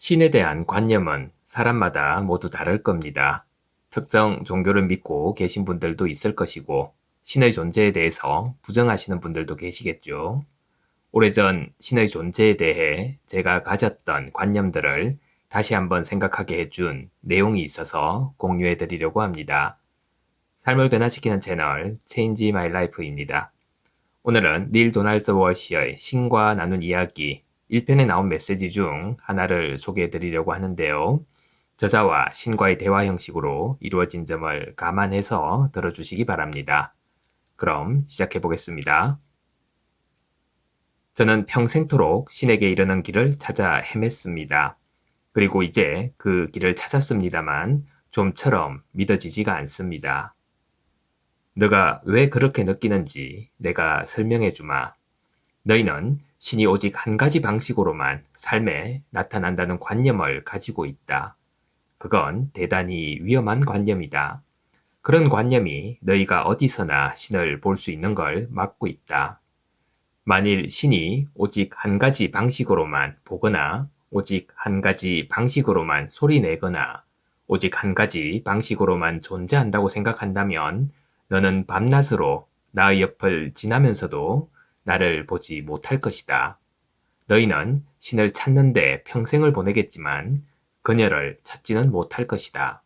신에 대한 관념은 사람마다 모두 다를 겁니다. 특정 종교를 믿고 계신 분들도 있을 것이고, 신의 존재에 대해서 부정하시는 분들도 계시겠죠. 오래전 신의 존재에 대해 제가 가졌던 관념들을 다시 한번 생각하게 해준 내용이 있어서 공유해 드리려고 합니다. 삶을 변화시키는 채널 Change My Life입니다. 오늘은 닐 도널드 월시의 신과 나눈 이야기 1편에 나온 메시지 중 하나를 소개해 드리려고 하는데요. 저자와 신과의 대화 형식으로 이루어진 점을 감안해서 들어주시기 바랍니다. 그럼 시작해 보겠습니다. 저는 평생토록 신에게 이르는 길을 찾아 헤맸습니다. 그리고 이제 그 길을 찾았습니다만 좀처럼 믿어지지가 않습니다. 너가 왜 그렇게 느끼는지 내가 설명해 주마. 너희는 신이 오직 한 가지 방식으로만 삶에 나타난다는 관념을 가지고 있다. 그건 대단히 위험한 관념이다. 그런 관념이 너희가 어디서나 신을 볼 수 있는 걸 막고 있다. 만일 신이 오직 한 가지 방식으로만 보거나 오직 한 가지 방식으로만 소리 내거나 오직 한 가지 방식으로만 존재한다고 생각한다면 너는 밤낮으로 나의 옆을 지나면서도 나를 보지 못할 것이다. 너희는 신을 찾는데 평생을 보내겠지만 그녀를 찾지는 못할 것이다.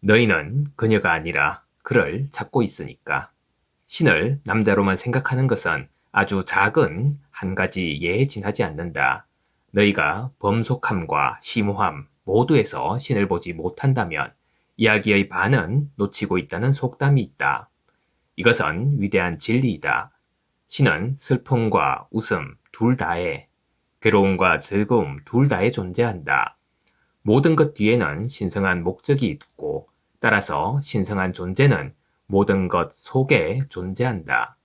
너희는 그녀가 아니라 그를 찾고 있으니까. 신을 남자로만 생각하는 것은 아주 작은 한 가지 예에 지나지 않는다. 너희가 범속함과 심오함 모두에서 신을 보지 못한다면 이야기의 반은 놓치고 있다는 속담이 있다. 이것은 위대한 진리이다. 신은 슬픔과 웃음 둘 다에, 괴로움과 즐거움 둘 다에 존재한다. 모든 것 뒤에는 신성한 목적이 있고, 따라서 신성한 존재는 모든 것 속에 존재한다.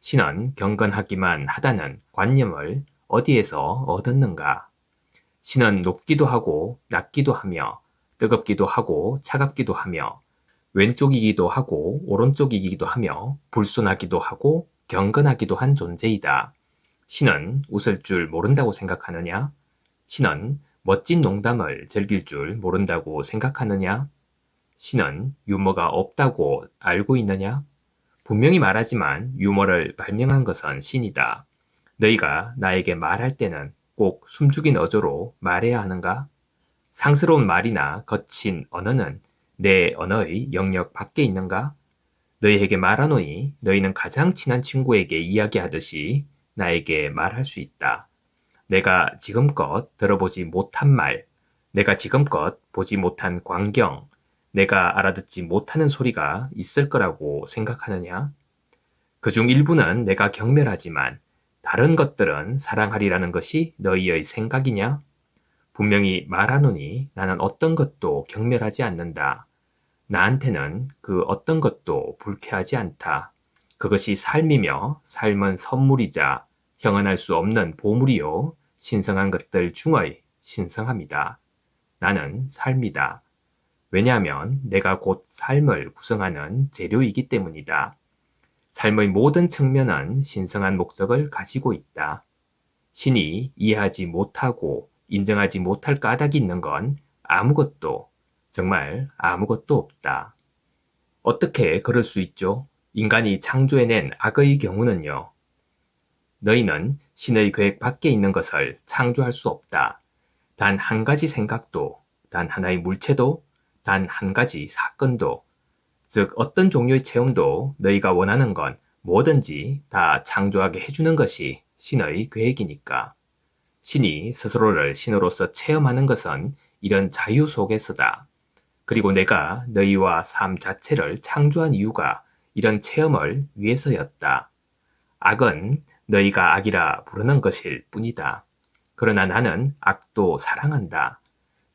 신은 경건하기만 하다는 관념을 어디에서 얻었는가? 신은 높기도 하고 낮기도 하며 뜨겁기도 하고 차갑기도 하며 왼쪽이기도 하고 오른쪽이기도 하며 불순하기도 하고 경건하기도 한 존재이다. 신은 웃을 줄 모른다고 생각하느냐? 신은 멋진 농담을 즐길 줄 모른다고 생각하느냐? 신은 유머가 없다고 알고 있느냐? 분명히 말하지만 유머를 발명한 것은 신이다. 너희가 나에게 말할 때는 꼭 숨죽인 어조로 말해야 하는가? 상스러운 말이나 거친 언어는 내 언어의 영역 밖에 있는가? 너희에게 말하노니 너희는 가장 친한 친구에게 이야기하듯이 나에게 말할 수 있다. 내가 지금껏 들어보지 못한 말, 내가 지금껏 보지 못한 광경, 내가 알아듣지 못하는 소리가 있을 거라고 생각하느냐? 그중 일부는 내가 경멸하지만 다른 것들은 사랑하리라는 것이 너희의 생각이냐? 분명히 말하노니 나는 어떤 것도 경멸하지 않는다. 나한테는 그 어떤 것도 불쾌하지 않다. 그것이 삶이며 삶은 선물이자 형언할 수 없는 보물이요. 신성한 것들 중의 신성함이다. 나는 삶이다. 왜냐하면 내가 곧 삶을 구성하는 재료이기 때문이다. 삶의 모든 측면은 신성한 목적을 가지고 있다. 신이 이해하지 못하고 인정하지 못할 까닭이 있는 건 아무것도 정말 아무것도 없다. 어떻게 그럴 수 있죠? 인간이 창조해낸 악의 경우는요. 너희는 신의 계획 밖에 있는 것을 창조할 수 없다. 단 한 가지 생각도, 단 하나의 물체도, 단 한 가지 사건도, 즉 어떤 종류의 체험도 너희가 원하는 건 뭐든지 다 창조하게 해주는 것이 신의 계획이니까. 신이 스스로를 신으로서 체험하는 것은 이런 자유 속에서다. 그리고 내가 너희와 삶 자체를 창조한 이유가 이런 체험을 위해서였다. 악은 너희가 악이라 부르는 것일 뿐이다. 그러나 나는 악도 사랑한다.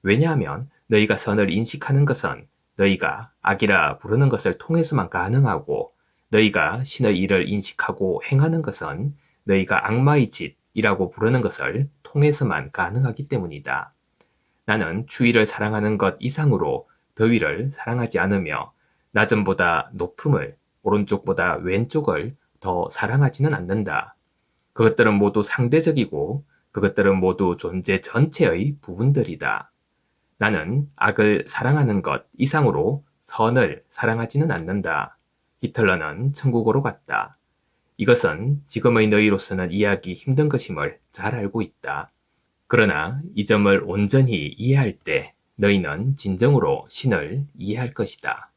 왜냐하면 너희가 선을 인식하는 것은 너희가 악이라 부르는 것을 통해서만 가능하고 너희가 신의 일을 인식하고 행하는 것은 너희가 악마의 짓이라고 부르는 것을 통해서만 가능하기 때문이다. 나는 주위를 사랑하는 것 이상으로 더위를 사랑하지 않으며 낮음보다 높음을 오른쪽보다 왼쪽을 더 사랑하지는 않는다. 그것들은 모두 상대적이고 그것들은 모두 존재 전체의 부분들이다. 나는 악을 사랑하는 것 이상으로 선을 사랑하지는 않는다. 히틀러는 천국으로 갔다. 이것은 지금의 너희로서는 이해하기 힘든 것임을 잘 알고 있다. 그러나 이 점을 온전히 이해할 때 너희는 진정으로 신을 이해할 것이다.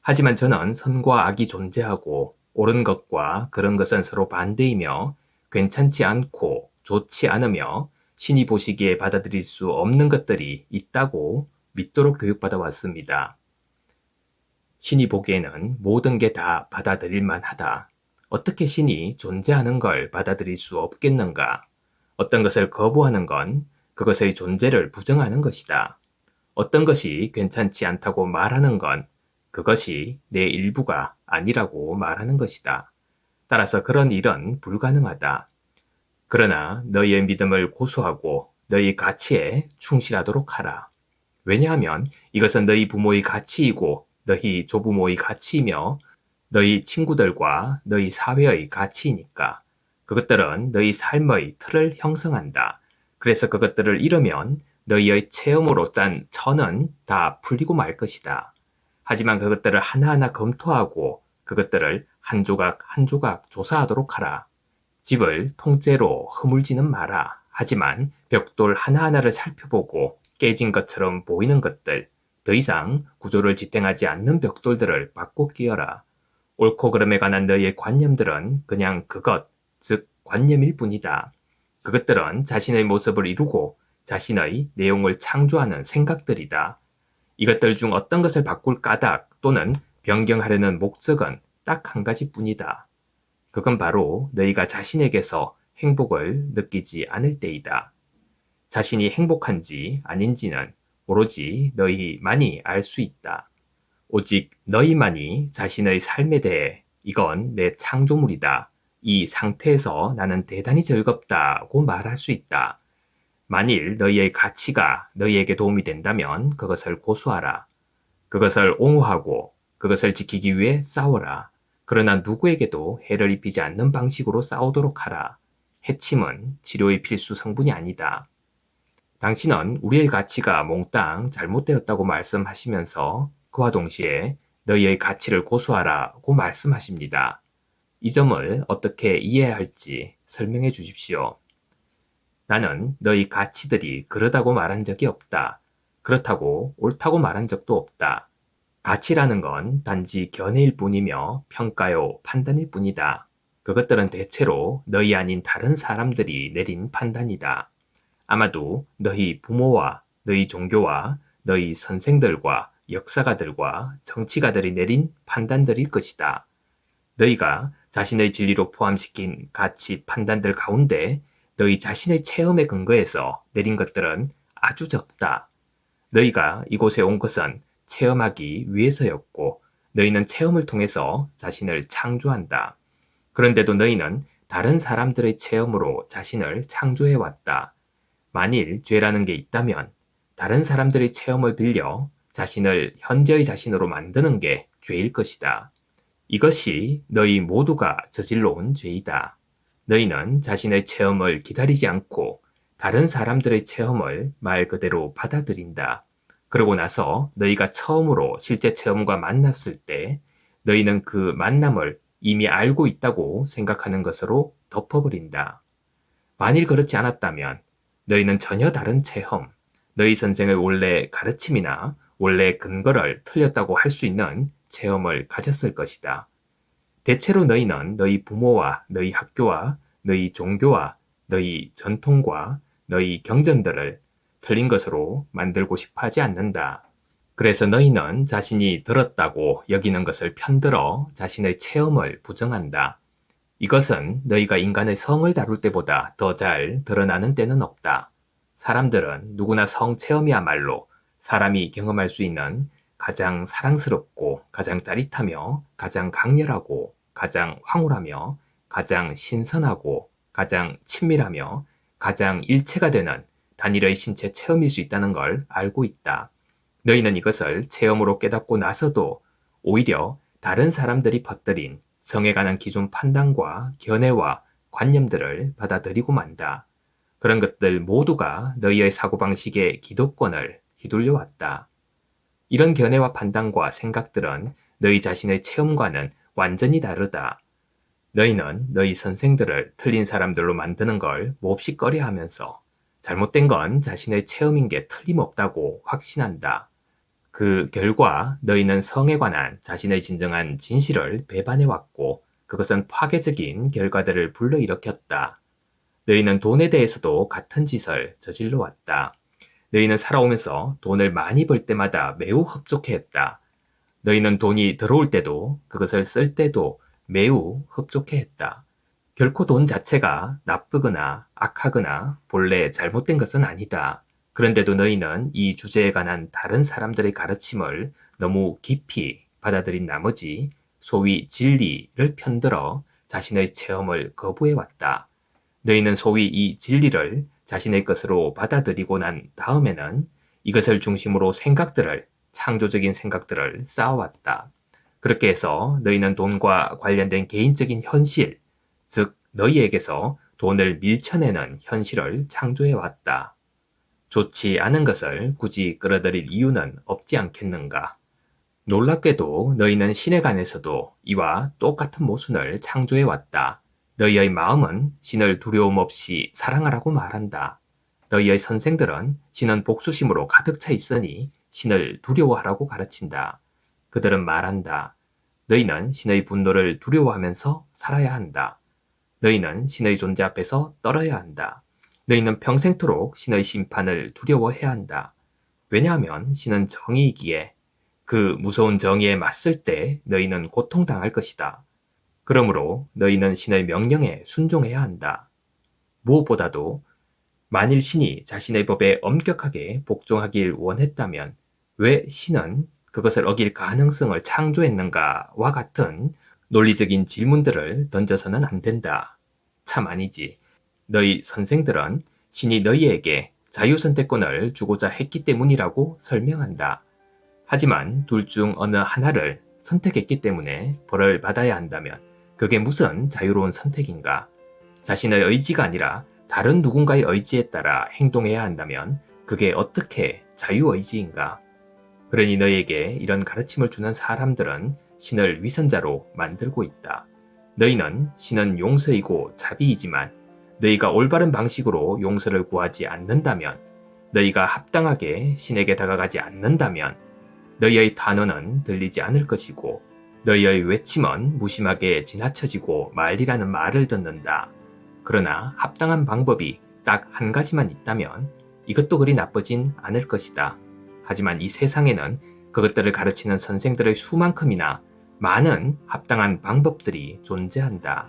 하지만 저는 선과 악이 존재하고 옳은 것과 그런 것은 서로 반대이며 괜찮지 않고 좋지 않으며 신이 보시기에 받아들일 수 없는 것들이 있다고 믿도록 교육받아 왔습니다. 신이 보기에는 모든 게 다 받아들일 만하다. 어떻게 신이 존재하는 걸 받아들일 수 없겠는가? 어떤 것을 거부하는 건 그것의 존재를 부정하는 것이다. 어떤 것이 괜찮지 않다고 말하는 건 그것이 내 일부가 아니라고 말하는 것이다. 따라서 그런 일은 불가능하다. 그러나 너희의 믿음을 고수하고 너희 가치에 충실하도록 하라. 왜냐하면 이것은 너희 부모의 가치이고 너희 조부모의 가치이며 너희 친구들과 너희 사회의 가치이니까 그것들은 너희 삶의 틀을 형성한다. 그래서 그것들을 잃으면 너희의 체험으로 짠 천은 다 풀리고 말 것이다. 하지만 그것들을 하나하나 검토하고 그것들을 한 조각 한 조각 조사하도록 하라. 집을 통째로 허물지는 마라. 하지만 벽돌 하나하나를 살펴보고 깨진 것처럼 보이는 것들, 더 이상 구조를 지탱하지 않는 벽돌들을 바꿔 끼어라. 옳고 그름에 관한 너희의 관념들은 그냥 그것, 즉 관념일 뿐이다. 그것들은 자신의 모습을 이루고 자신의 내용을 창조하는 생각들이다. 이것들 중 어떤 것을 바꿀 까닭 또는 변경하려는 목적은 딱 한 가지 뿐이다. 그건 바로 너희가 자신에게서 행복을 느끼지 않을 때이다. 자신이 행복한지 아닌지는 오로지 너희만이 알 수 있다. 오직 너희만이 자신의 삶에 대해 이건 내 창조물이다. 이 상태에서 나는 대단히 즐겁다고 말할 수 있다. 만일 너희의 가치가 너희에게 도움이 된다면 그것을 고수하라. 그것을 옹호하고 그것을 지키기 위해 싸워라. 그러나 누구에게도 해를 입히지 않는 방식으로 싸우도록 하라. 해침은 치료의 필수 성분이 아니다. 당신은 우리의 가치가 몽땅 잘못되었다고 말씀하시면서 그와 동시에 너희의 가치를 고수하라고 말씀하십니다. 이 점을 어떻게 이해해야 할지 설명해 주십시오. 나는 너희 가치들이 그러다고 말한 적이 없다. 그렇다고 옳다고 말한 적도 없다. 가치라는 건 단지 견해일 뿐이며 평가요, 판단일 뿐이다. 그것들은 대체로 너희 아닌 다른 사람들이 내린 판단이다. 아마도 너희 부모와 너희 종교와 너희 선생들과 역사가들과 정치가들이 내린 판단들일 것이다. 너희가 자신의 진리로 포함시킨 가치 판단들 가운데 너희 자신의 체험에 근거해서 내린 것들은 아주 적다. 너희가 이곳에 온 것은 체험하기 위해서였고 너희는 체험을 통해서 자신을 창조한다. 그런데도 너희는 다른 사람들의 체험으로 자신을 창조해 왔다. 만일 죄라는 게 있다면 다른 사람들의 체험을 빌려 자신을 현재의 자신으로 만드는 게 죄일 것이다. 이것이 너희 모두가 저질러 온 죄이다. 너희는 자신의 체험을 기다리지 않고 다른 사람들의 체험을 말 그대로 받아들인다. 그러고 나서 너희가 처음으로 실제 체험과 만났을 때 너희는 그 만남을 이미 알고 있다고 생각하는 것으로 덮어버린다. 만일 그렇지 않았다면 너희는 전혀 다른 체험, 너희 선생의 원래 가르침이나 원래 근거를 틀렸다고 할 수 있는 체험을 가졌을 것이다. 대체로 너희는 너희 부모와 너희 학교와 너희 종교와 너희 전통과 너희 경전들을 틀린 것으로 만들고 싶어 하지 않는다. 그래서 너희는 자신이 들었다고 여기는 것을 편들어 자신의 체험을 부정한다. 이것은 너희가 인간의 성을 다룰 때보다 더 잘 드러나는 때는 없다. 사람들은 누구나 성 체험이야말로 사람이 경험할 수 있는 가장 사랑스럽고 가장 짜릿하며 가장 강렬하고 가장 황홀하며 가장 신선하고 가장 친밀하며 가장 일체가 되는 단일의 신체 체험일 수 있다는 걸 알고 있다. 너희는 이것을 체험으로 깨닫고 나서도 오히려 다른 사람들이 퍼뜨린 성에 관한 기존 판단과 견해와 관념들을 받아들이고 만다. 그런 것들 모두가 너희의 사고방식의 기독권을 휘둘려 왔다. 이런 견해와 판단과 생각들은 너희 자신의 체험과는 완전히 다르다. 너희는 너희 선생들을 틀린 사람들로 만드는 걸 몹시 꺼려 하면서 잘못된 건 자신의 체험인 게 틀림없다고 확신한다. 그 결과 너희는 성에 관한 자신의 진정한 진실을 배반해왔고 그것은 파괴적인 결과들을 불러일으켰다. 너희는 돈에 대해서도 같은 짓을 저질러 왔다. 너희는 살아오면서 돈을 많이 벌 때마다 매우 흡족해 했다. 너희는 돈이 들어올 때도 그것을 쓸 때도 매우 흡족해 했다. 결코 돈 자체가 나쁘거나 악하거나 본래 잘못된 것은 아니다. 그런데도 너희는 이 주제에 관한 다른 사람들의 가르침을 너무 깊이 받아들인 나머지 소위 진리를 편들어 자신의 체험을 거부해 왔다. 너희는 소위 이 진리를 자신의 것으로 받아들이고 난 다음에는 이것을 중심으로 생각들을, 창조적인 생각들을 쌓아왔다. 그렇게 해서 너희는 돈과 관련된 개인적인 현실, 즉, 너희에게서 돈을 밀쳐내는 현실을 창조해왔다. 좋지 않은 것을 굳이 끌어들일 이유는 없지 않겠는가? 놀랍게도 너희는 신에 관해서도 이와 똑같은 모순을 창조해왔다. 너희의 마음은 신을 두려움 없이 사랑하라고 말한다. 너희의 선생들은 신은 복수심으로 가득 차 있으니 신을 두려워하라고 가르친다. 그들은 말한다. 너희는 신의 분노를 두려워하면서 살아야 한다. 너희는 신의 존재 앞에서 떨어야 한다. 너희는 평생토록 신의 심판을 두려워해야 한다. 왜냐하면 신은 정의이기에 그 무서운 정의에 맞설 때 너희는 고통당할 것이다. 그러므로 너희는 신의 명령에 순종해야 한다. 무엇보다도 만일 신이 자신의 법에 엄격하게 복종하길 원했다면 왜 신은 그것을 어길 가능성을 창조했는가와 같은 논리적인 질문들을 던져서는 안 된다. 참 아니지. 너희 선생들은 신이 너희에게 자유선택권을 주고자 했기 때문이라고 설명한다. 하지만 둘 중 어느 하나를 선택했기 때문에 벌을 받아야 한다면 그게 무슨 자유로운 선택인가? 자신의 의지가 아니라 다른 누군가의 의지에 따라 행동해야 한다면 그게 어떻게 자유의지인가? 그러니 너에게 이런 가르침을 주는 사람들은 신을 위선자로 만들고 있다. 너희는 신은 용서이고 자비이지만 너희가 올바른 방식으로 용서를 구하지 않는다면 너희가 합당하게 신에게 다가가지 않는다면 너희의 단어는 들리지 않을 것이고 너희의 외침은 무심하게 지나쳐지고 말리라는 말을 듣는다. 그러나 합당한 방법이 딱 한 가지만 있다면 이것도 그리 나쁘진 않을 것이다. 하지만 이 세상에는 그것들을 가르치는 선생들의 수만큼이나 많은 합당한 방법들이 존재한다.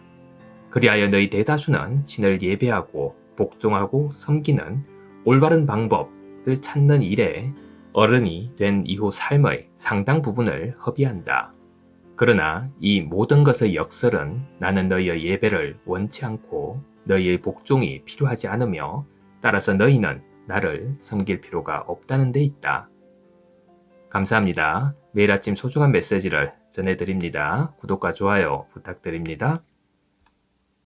그리하여 너희 대다수는 신을 예배하고 복종하고 섬기는 올바른 방법을 찾는 일에 어른이 된 이후 삶의 상당 부분을 허비한다. 그러나 이 모든 것의 역설은 나는 너희의 예배를 원치 않고 너희의 복종이 필요하지 않으며 따라서 너희는 나를 섬길 필요가 없다는 데 있다. 감사합니다. 매일 아침 소중한 메시지를 전해드립니다. 구독과 좋아요 부탁드립니다.